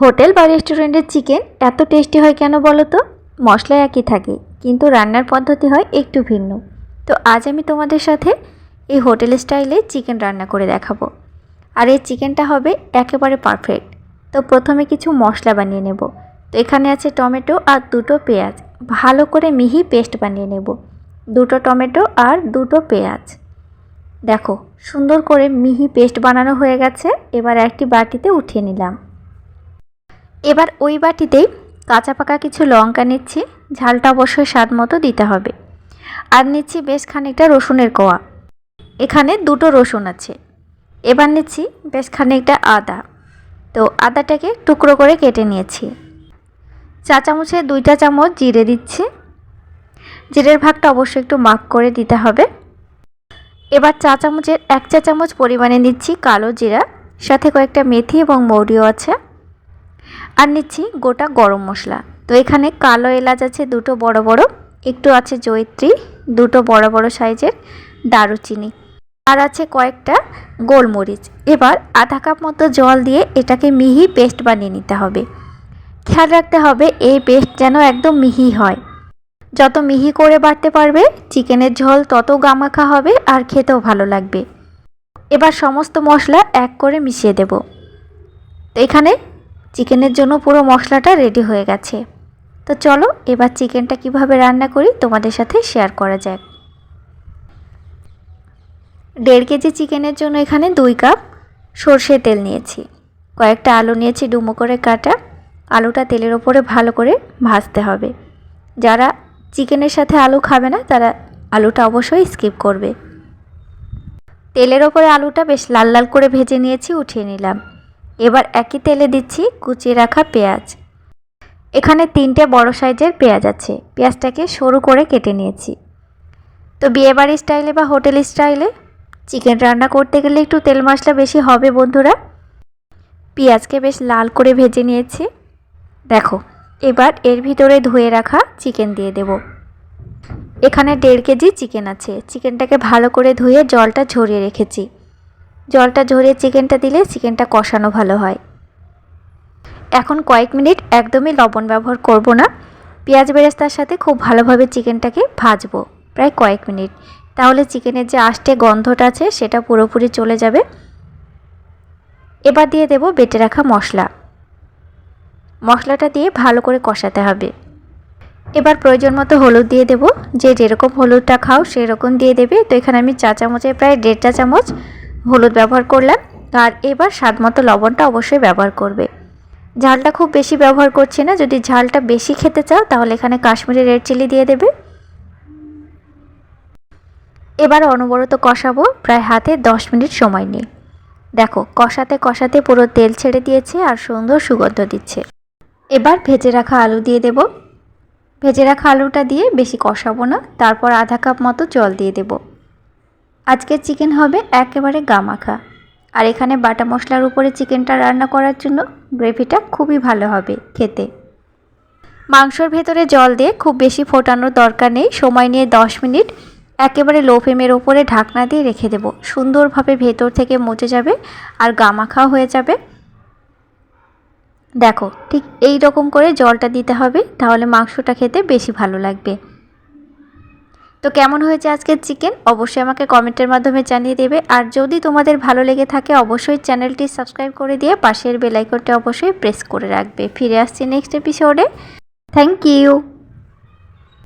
Hotel বা রেস্টুরেন্টের chicken এত টেস্টি হয় কেন বলো তো? মশলা একই থাকে, কিন্তু রান্নার পদ্ধতি হয় একটু ভিন্ন। তো আজ আমি তোমাদের সাথে এই হোটেল স্টাইলে চিকেন রান্না করে দেখাবো। আর এই চিকেনটা হবে একেবারে পারফেক্ট তো প্রথমে কিছু মশলা বানিয়ে নেব। তো এখানে আছে টমেটো আর দুটো পেঁয়াজ। ভালো করে মিহি পেস্ট বানিয়ে নেব। দুটো টমেটো আর দুটো পেঁয়াজ। দেখো, সুন্দর করে মিহি পেস্ট বানানো হয়ে গেছে। এবার একটি বাটিতে উঠিয়ে নিলাম। এবার ওই বাটিতেই কাঁচা পাকা কিছু লঙ্কা নিচ্ছি, ঝালটা অবশ্যই স্বাদ মতো দিতে হবে। আর নিচ্ছি বেশ খানিকটা রসুনের কোয়া। এখানে দুটো রসুন আছে। এবার নিচ্ছি বেশ খানিকটা আদা। তো আদাটাকে টুকরো করে কেটে নিয়েছি। চা চামচে দুইটা চামচ জিরে দিচ্ছি। জিরের ভাগটা অবশ্যই একটু মাপ করে দিতে হবে। এবার চা চামচের এক চা চামচ পরিমাণে নিচ্ছি কালো জিরা। সাথে কয়েকটা মেথি এবং মৌরিও আছে। আর নিচ্ছি গোটা গরম মশলা। তো এখানে কালো এলাচ আছে দুটো বড় বড়, একটু আছে জয়িত্রী, দুটো বড় বড় সাইজের দারুচিনি। আর আছে কয়েকটা গোলমরিচ। এবার আধা কাপ মতো জল দিয়ে এটাকে মিহি পেস্ট বানিয়ে নিতে হবে। খেয়াল রাখতে হবে এই পেস্ট যেন একদম মিহি হয়। যত মিহি করে বাড়তে পারবে, চিকেনের ঝোল তত গামাখা হবে আর খেতেও ভালো লাগবে। এবার সমস্ত মশলা এক করে মিশিয়ে দেব। তো এখানে চিকেনের জন্য পুরো মশলাটা রেডি হয়ে গেছে। তো চলো, এবার চিকেনটা কীভাবে রান্না করি তোমাদের সাথে শেয়ার করা যাক। দেড় কেজি চিকেনের জন্য এখানে দুই কাপ সর্ষে তেল নিয়েছি। কয়েকটা আলু নিয়েছি ডুমো করে কাটা। আলুটা তেলের ওপরে ভালো করে ভাজতে হবে। যারা চিকেনের সাথে আলু খাবে না, তারা আলুটা অবশ্যই স্কিপ করবে। তেলের ওপরে আলুটা বেশ লাল লাল করে ভেজে নিয়েছি, উঠিয়ে নিলাম। এবার একই তেলে দিচ্ছি কুচিয়ে রাখা পেঁয়াজ। এখানে তিনটে বড় সাইজের পেঁয়াজ আছে। পেঁয়াজটাকে সরু করে কেটে নিয়েছি। তো বিয়েবাড়ি স্টাইলে বা হোটেল স্টাইলে চিকেন রান্না করতে গেলে একটু তেল মশলা বেশি হবে বন্ধুরা। পেঁয়াজকে বেশ লাল করে ভেজে নিয়েছি। দেখো, এবার এর ভিতরে ধুয়ে রাখা চিকেন দিয়ে দেব। এখানে দেড় কেজি চিকেন আছে। চিকেনটাকে ভালো করে ধুয়ে জলটা ঝরিয়ে রেখেছি। জলটা ঝরিয়ে চিকেনটা দিলে চিকেনটা কষানো ভালো হয়। এখন কয়েক মিনিট একদমই লবণ ব্যবহার করব না। পেঁয়াজ বেরেস্তার সাথে খুব ভালোভাবে চিকেনটাকে ভাজবো, প্রায় কয়েক মিনিট। তাহলে চিকেনের যে আষ্টে গন্ধটা আছে, সেটা পুরোপুরি চলে যাবে। এবার দিয়ে দেব বেটে রাখা মশলা। মশলাটা দিয়ে ভালো করে কষাতে হবে। এবার প্রয়োজন মতো হলুদ দিয়ে দেব। যে যেরকম হলুদটা খাও, সেরকম দিয়ে দেবে। তো এখানে আমি চা চামচে প্রায় দেড় চা চামচ হলুদ ব্যবহার করলাম। আর এবার স্বাদ মতো লবণটা অবশ্যই ব্যবহার করবে। ঝালটা খুব বেশি ব্যবহার করছি না। যদি ঝালটা বেশি খেতে চাও, তাহলে এখানে কাশ্মীরি রেড চিলি দিয়ে দেবে। এবার অনবরত কষাবো প্রায় হাতে দশ মিনিট সময় নিয়ে। দেখো, কষাতে কষাতে পুরো তেল ছেড়ে দিয়েছে আর সুন্দর সুগন্ধ দিচ্ছে। এবার ভেজে রাখা আলু দিয়ে দেব। ভেজে রাখা আলুটা দিয়ে বেশি কষাবো না। তারপর আধা কাপ মতো জল দিয়ে দেব। আজকের চিকেন হবে একেবারে গামাখা। আর এখানে বাটা মশলার উপরে চিকেনটা রান্না করার জন্য গ্রেভিটা খুবই ভালো হবে খেতে। মাংসর ভেতরে জল দিয়ে খুব বেশি ফোটানোর দরকার নেই। সময় নিয়ে দশ মিনিট একেবারে লো ফ্লেমের ওপরে ঢাকনা দিয়ে রেখে দেব। সুন্দরভাবে ভেতর থেকে মচে যাবে আর গামাখা হয়ে যাবে। দেখো, ঠিক এই রকম করে জলটা দিতে হবে, তাহলে মাংসটা খেতে বেশি ভালো লাগবে। তো কেমন হয়েছে আজকের চিকেন? অবশ্যই আমাকে কমেন্টের মাধ্যমে জানিয়ে দেবে। আর যদি তোমাদের ভালো লেগে থাকে, অবশ্যই চ্যানেলটি সাবস্ক্রাইব করে দিয়ে পাশের বেলাইকনটা অবশ্যই প্রেস করে রাখবে। ফিরে আসছি নেক্সট এপিসোডে থ্যাংক ইউ